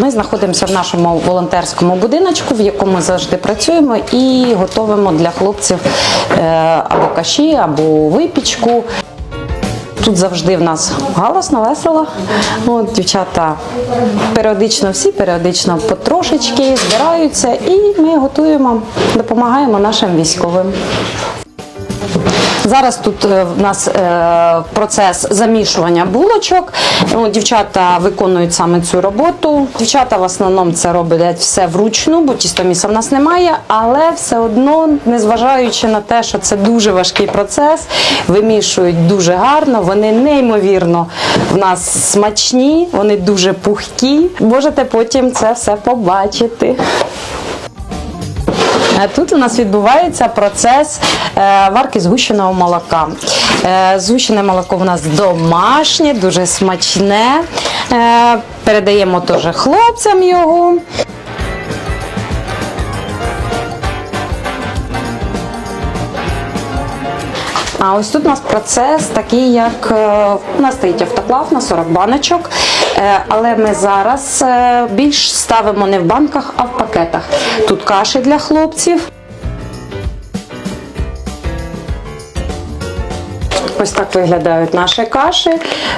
Ми знаходимося в нашому волонтерському будиночку, в якому завжди працюємо і готуємо для хлопців е, або каші, або випічку. Тут завжди в нас галасно, весело. От, дівчата періодично всі, періодично потрошечки збираються, і ми готуємо, допомагаємо нашим військовим. Зараз тут е, в нас е, процес замішування булочок. Дівчата виконують саме цю роботу. Дівчата в основному це роблять все вручну, бо тістоміса в нас немає, але все одно, незважаючи на те, що це дуже важкий процес, вимішують дуже гарно, вони неймовірно в нас смачні, вони дуже пухкі. Можете потім це все побачити. Е, Тут у нас відбувається процес е, варки згущеного молока. Е, Згущене молоко у нас домашнє, дуже смачне. Передаємо теж хлопцям його. А ось тут у нас процес такий, як е, у нас стоїть автоклав на 40 баночок, е, але ми зараз е, більш ставимо не в банках, а в пакетах. Тут каші для хлопців. Ось так виглядають наші каші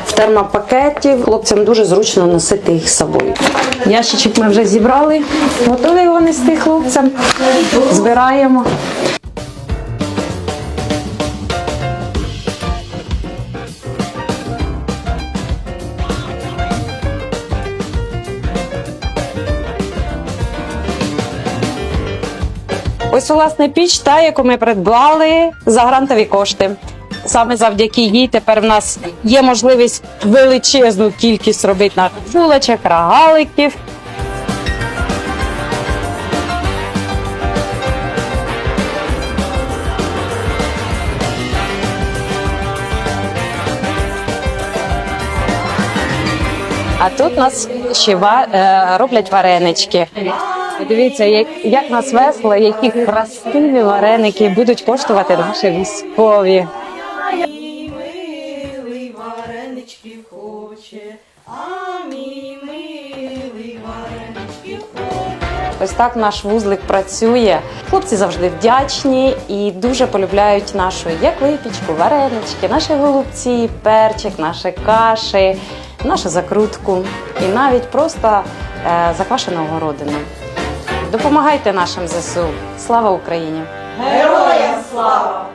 в термопакеті. Хлопцям дуже зручно носити їх з собою. Ящичок ми вже зібрали, готові його нести хлопцям. Збираємо. Ось власне піч, та яку ми придбали за грантові кошти. Саме завдяки їй тепер в нас є можливість величезну кількість робити наших булочок, рогаликів. А тут нас ще е, роблять варенички. Дивіться, як, як нас весело, які красиві вареники будуть коштувати наші військові. милий вареничків хоче, а мій милий вареничків хоче. Ось так наш вузлик працює. Хлопці завжди вдячні і дуже полюбляють нашу як випічку, варенички, наші голубці, перчик, наші каші, нашу закрутку і навіть просто е, заквашену городину. Допомагайте нашим ЗСУ. Слава Україні! Героям слава!